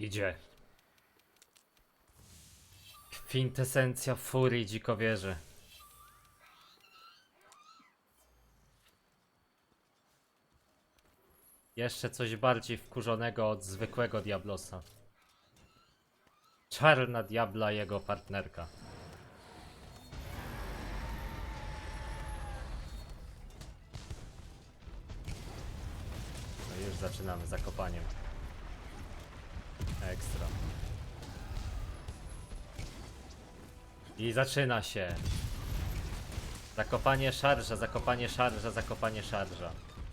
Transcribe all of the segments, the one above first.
Idzie. Kwintesencja furii dzikowierzy. Jeszcze coś bardziej wkurzonego od zwykłego Diablosa. Czarna Diabla jego partnerka. No już zaczynamy zakopaniem. Ekstra. I zaczyna się. Zakopanie szarża, zakopanie szarża, zakopanie szarża.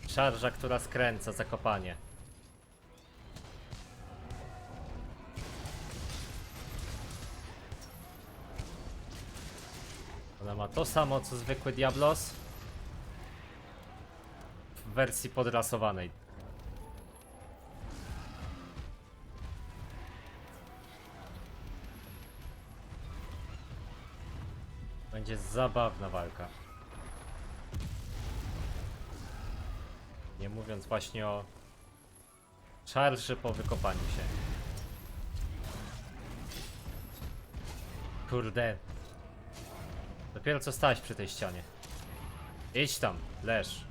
Szarża, która skręca, zakopanie. Ona ma to samo co zwykły Diablos w wersji podrasowanej. Będzie zabawna walka. Nie mówiąc właśnie o szarży po wykopaniu się. Kurde. Dopiero co stałeś przy tej ścianie. Idź tam, leż.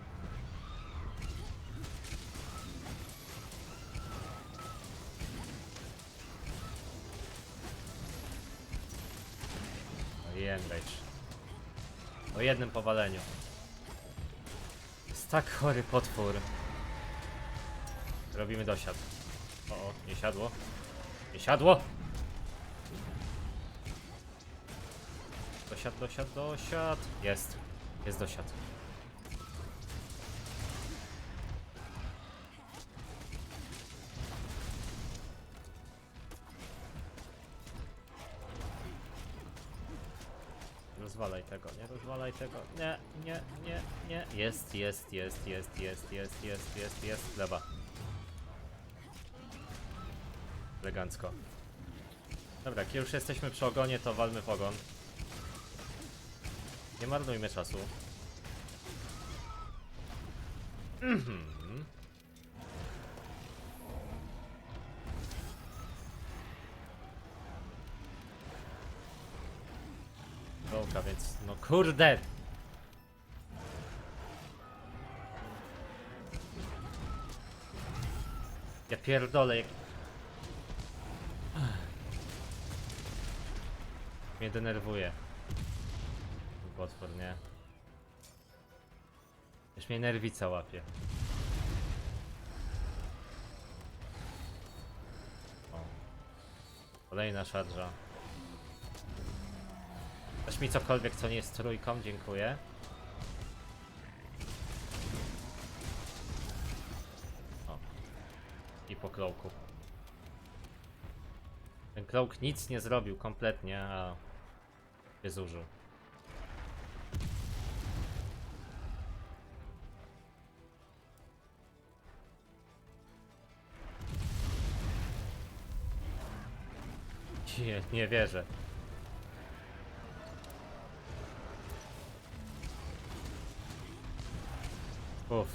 O jednym powaleniu. Jest tak chory potwór. Robimy dosiad. O, o, nie siadło. Nie siadło! Dosiad, dosiad, dosiad. Jest. Jest dosiad. Rozwalaj tego. Nie, nie, nie, nie. Jest, jest, jest, jest, jest, jest, jest, jest, jest. Chleba. Elegancko. Dobra, jak już jesteśmy przy ogonie, to walmy w ogon. Nie marnujmy czasu. Mhm. Kurde! Ja pierdolę jak... Mnie denerwuje. Potwór, nie? Już mnie nerwica łapie. O. Kolejna szarża. Dasz mi cokolwiek, co nie jest trójką, dziękuję. O. I po klołku. Ten klołk nic nie zrobił kompletnie, a się zużył. Nie, nie wierzę. Uff.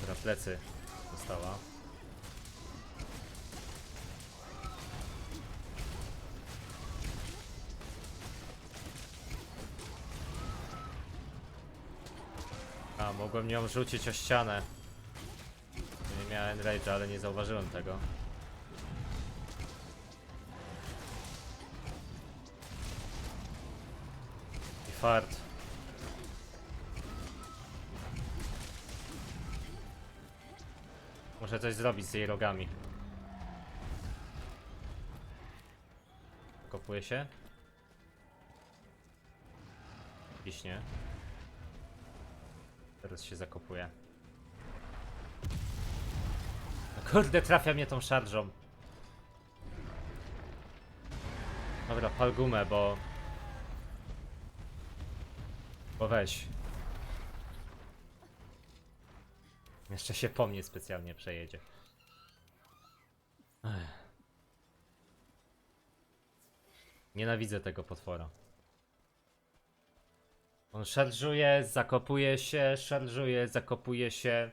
Dobra, plecy dostała. A, mogłem ją rzucić o ścianę. Nie miałem rage'a, ale nie zauważyłem tego. Fart. Muszę coś zrobić z jej rogami. Kopuje się? Piśnie. Teraz się zakopuje. No kurde, trafia mnie tą szarżą. Dobra, pal gumę, bo... Bo weź. Jeszcze się po mnie specjalnie przejedzie. Ech. Nienawidzę tego potwora. On szarżuje, zakopuje się, szarżuje, zakopuje się.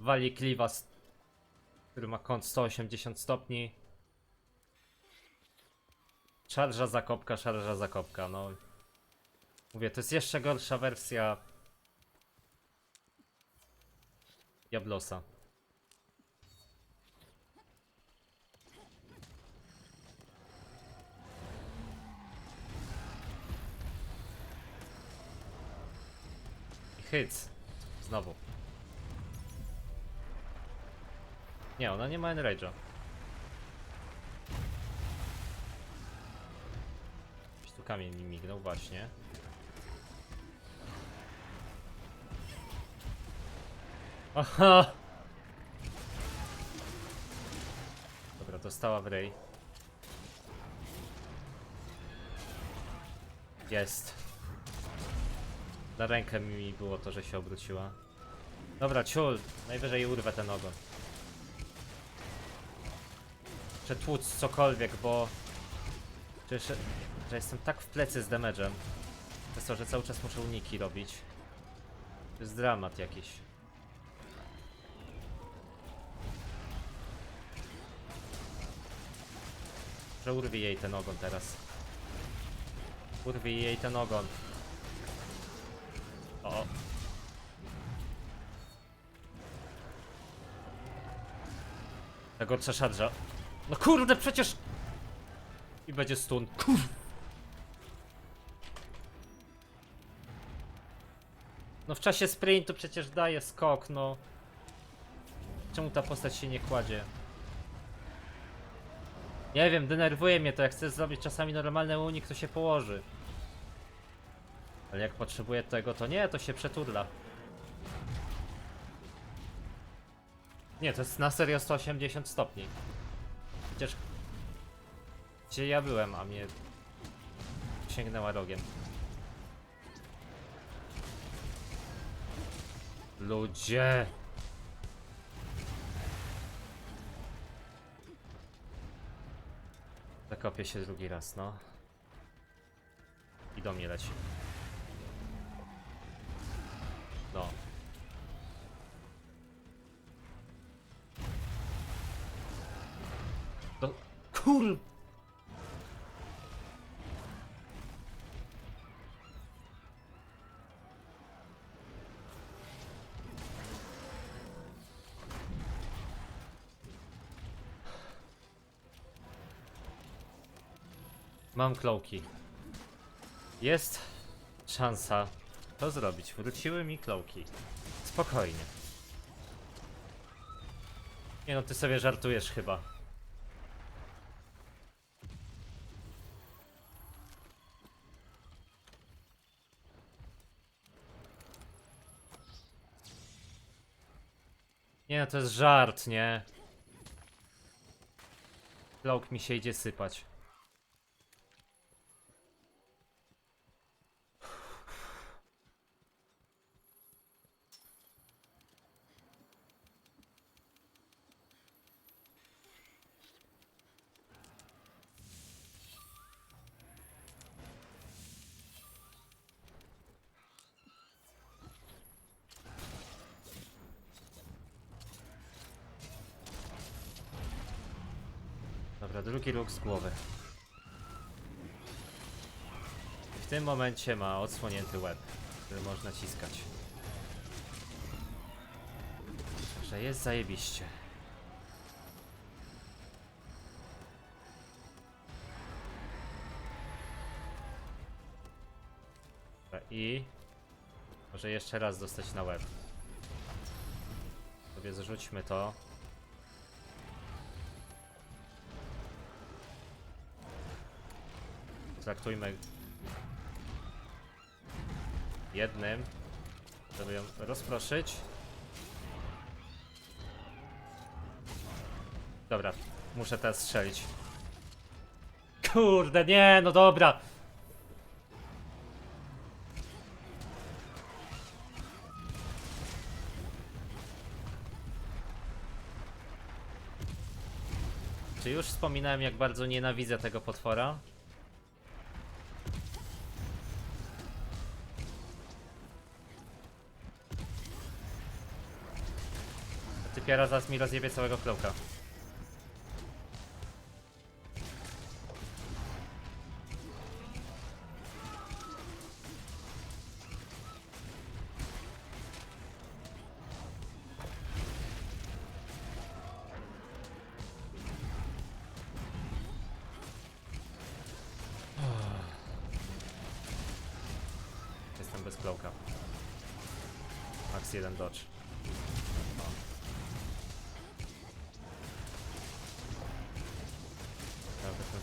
wali kliwa, który ma kąt 180 stopni. Szarża zakopka, szarża zakopka, no. Mówię, to jest jeszcze gorsza wersja Diablosa. Hyc. Znowu. Nie, ona nie ma enrage'a. Gdzieś tu mi mignął, właśnie. Aha! Dobra, dostała w rej. Jest. Na rękę mi było to, że się obróciła. Dobra, ciul. Najwyżej urwę ten ogon. Przetłuc cokolwiek, bo... Przecież, że jestem tak w plecy z damage'em. Przez to, że cały czas muszę uniki robić. To jest dramat jakiś. Że jej ten ogon teraz. Urwie jej ten ogon. O. Ta gorsza. No kurde, przecież... I będzie stun. Kur... No w czasie sprintu przecież daje skok, no. Czemu ta postać się nie kładzie? Nie wiem, denerwuje mnie to, jak chcę zrobić czasami normalny unik, to się położy. Ale jak potrzebuję tego, to nie, to się przeturla. Nie, to jest na serio 180 stopni. Przecież... Gdzie ja byłem, a mnie... Sięgnęła rogiem. Ludzie! Zakopię się drugi raz, no. I do mnie leci. No. Kur... Mam klołki. Jest szansa to zrobić. Wróciły mi klołki. Spokojnie. Nie no, ty sobie żartujesz chyba. Nie no, to jest żart, nie? Cloak mi się idzie sypać. Drugi róg z głowy. W tym momencie ma odsłonięty łeb, który można ciskać. Także jest zajebiście. I może jeszcze raz dostać na łeb. Sobie zrzućmy to. Traktujmy jednym, żeby ją rozproszyć. Dobra, muszę teraz strzelić. Kurde, nie, no dobra. Czy już wspominałem, jak bardzo nienawidzę tego potwora? Typiara zaraz mi rozjebie całego klołka. Jestem bez klołka. Max 1 dodge.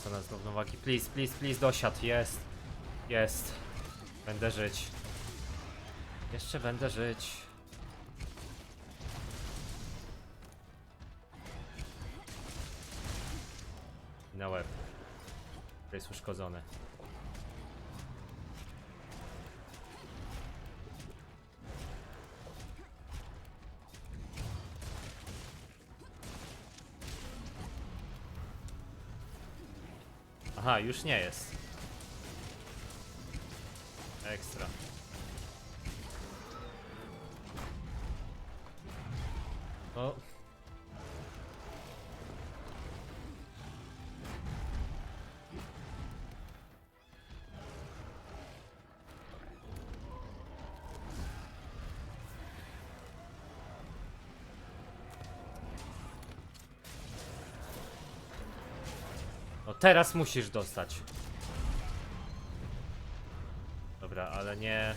Wykręcona z równowagi. Please, please, please, dosiad. Jest. Jest. Będę żyć. Jeszcze będę żyć. Na łeb. To jest uszkodzony. Aha, już nie jest. Ekstra. No teraz musisz dostać. Dobra, ale nie...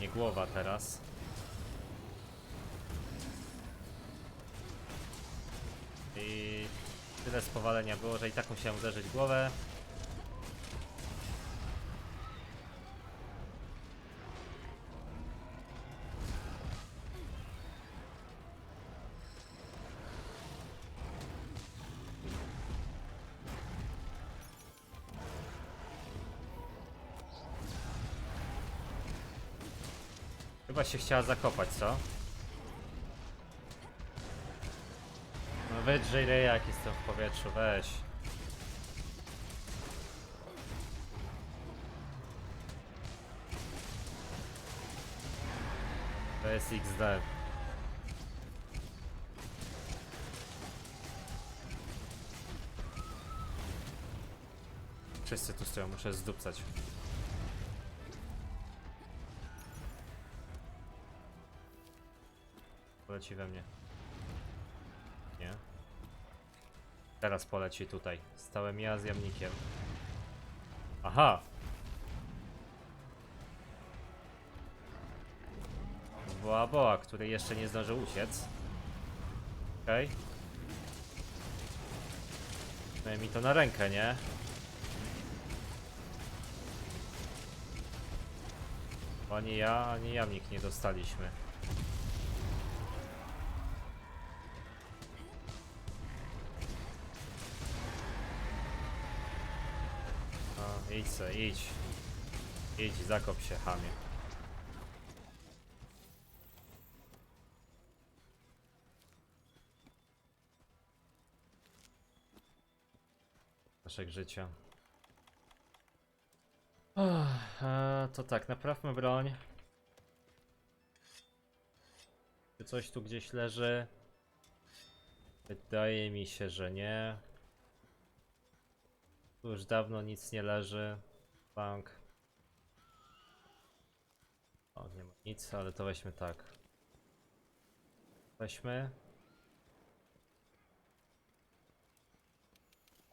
Nie głowa teraz. I tyle spowalenia było, że i tak musiałem uderzyć głowę. Chyba się chciała zakopać, co? No wydrzej ryja, jak jestem w powietrzu, weź. To jest XD. Wszyscy tu stoją, muszę zdupcać. Poleci we mnie. Nie. Teraz poleci tutaj. Stałem ja z jamnikiem. Aha! Boa Boa, który jeszcze nie zdążył uciec. Okej. Okay. mi to na rękę, nie? Ani ja, ani jamnik nie dostaliśmy. Idź. Idź, zakop się, chamie. Naszek życia. Ach, e, to tak, naprawmy broń. Czy coś tu gdzieś leży? Wydaje mi się, że nie. Tu już dawno nic nie leży. Bank. O, nie ma nic, ale to weźmy tak. Weźmy.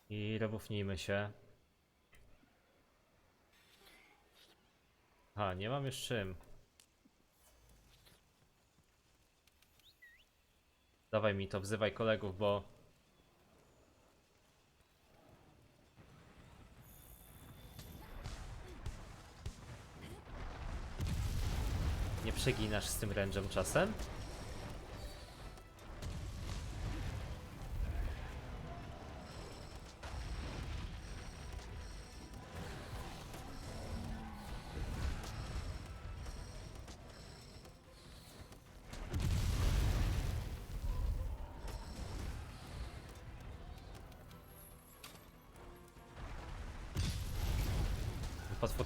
I rebufnijmy się. A, nie mam już czym. Dawaj mi to, wzywaj kolegów, bo przeginasz z tym ręczem czasem?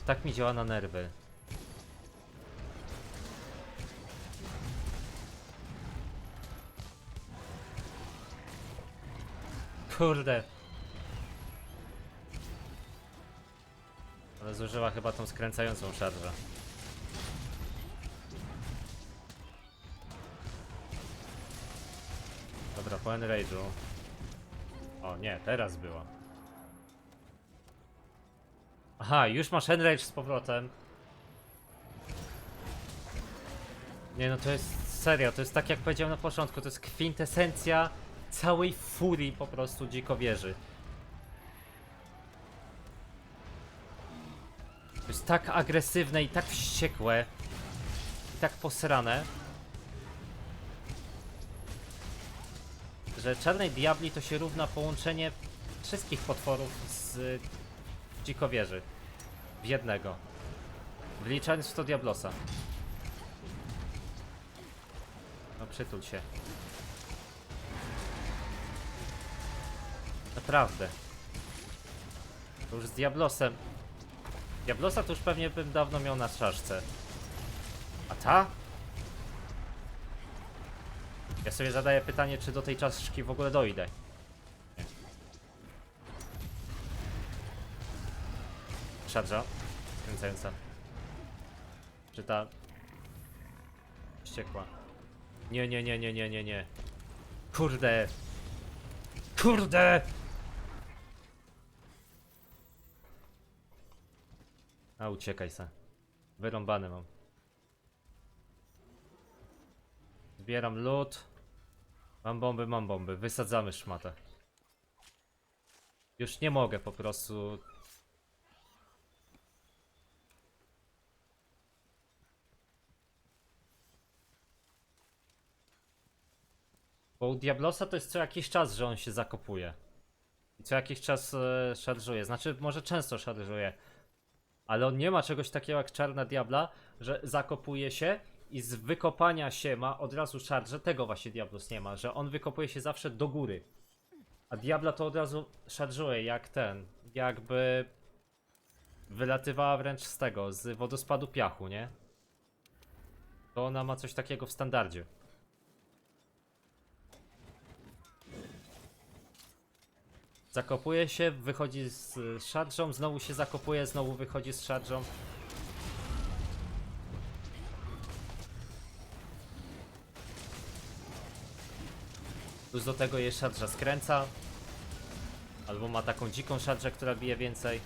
Tak mi działa na nerwy. Kurde. Ale zużyła chyba tą skręcającą szarżę. Dobra, po enrage'u. O nie, teraz była. Aha, już masz enrage z powrotem. Nie no, to jest serio, to jest tak jak powiedziałem na początku, to jest kwintesencja całej furii po prostu dzikowieży. To jest tak agresywne i tak wściekłe i tak posrane, że Czarnej Diabli to się równa połączenie wszystkich potworów z dzikowieży w jednego. Wliczając w to Diablosa. No przytul się. Naprawdę. To już z Diablosem. Diablosa to już pewnie bym dawno miał na czaszce. A ta? Ja sobie zadaję pytanie, czy do tej czaszki w ogóle dojdę. Nie. Szadża. Skręcająca. Czy ta... Wściekła. Nie, nie, nie, nie, nie, nie, nie. Kurde. Kurde! A uciekaj se. Wyrąbany mam. Zbieram lód. Mam bomby, mam bomby. Wysadzamy szmatę. Już nie mogę po prostu. Bo u Diablosa to jest co jakiś czas, że on się zakopuje. I co jakiś czas e, szarżuje. Znaczy, może często szarżuje. Ale on nie ma czegoś takiego jak czarna diabla, że zakopuje się i z wykopania się ma od razu szarże. Tego właśnie Diablos nie ma, że on wykopuje się zawsze do góry. A diabla to od razu szarżuje jak ten, jakby wylatywała wręcz z tego, z wodospadu piachu, nie? To ona ma coś takiego w standardzie. Zakopuje się, wychodzi z szarżą, znowu się zakopuje, znowu wychodzi z szarżą. Plus do tego jest szarża skręca. Albo ma taką dziką szarżę, która bije więcej.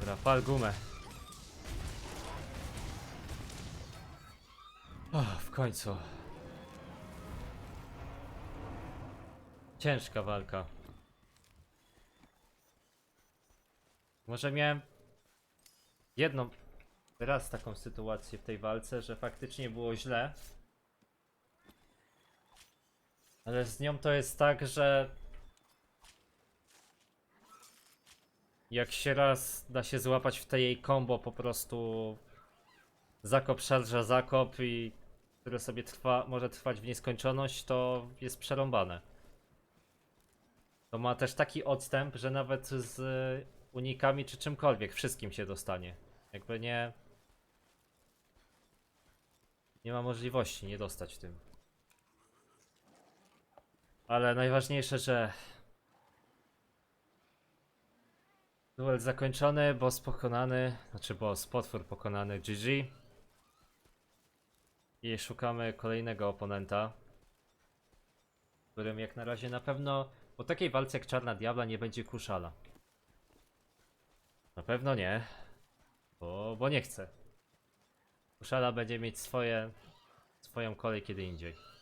Dobra, pal gumę. Końcu. Ciężka walka. Może miałem jedną raz taką sytuację w tej walce, że faktycznie było źle. Ale z nią to jest tak, że jak się raz da się złapać w tej jej combo po prostu zakop, szarża, zakop i które sobie trwa, może trwać w nieskończoność, to jest przerąbane. To ma też taki odstęp, że nawet z unikami czy czymkolwiek wszystkim się dostanie. Jakby nie... Nie ma możliwości nie dostać tym. Ale najważniejsze, że duel zakończony, boss pokonany, znaczy boss, potwór pokonany, GG. I szukamy kolejnego oponenta, którym jak na razie na pewno po takiej walce jak Czarna Diabla nie będzie kuszala. Na pewno nie, bo, bo nie chce. Kuszala będzie mieć swoje, swoją kolej kiedy indziej.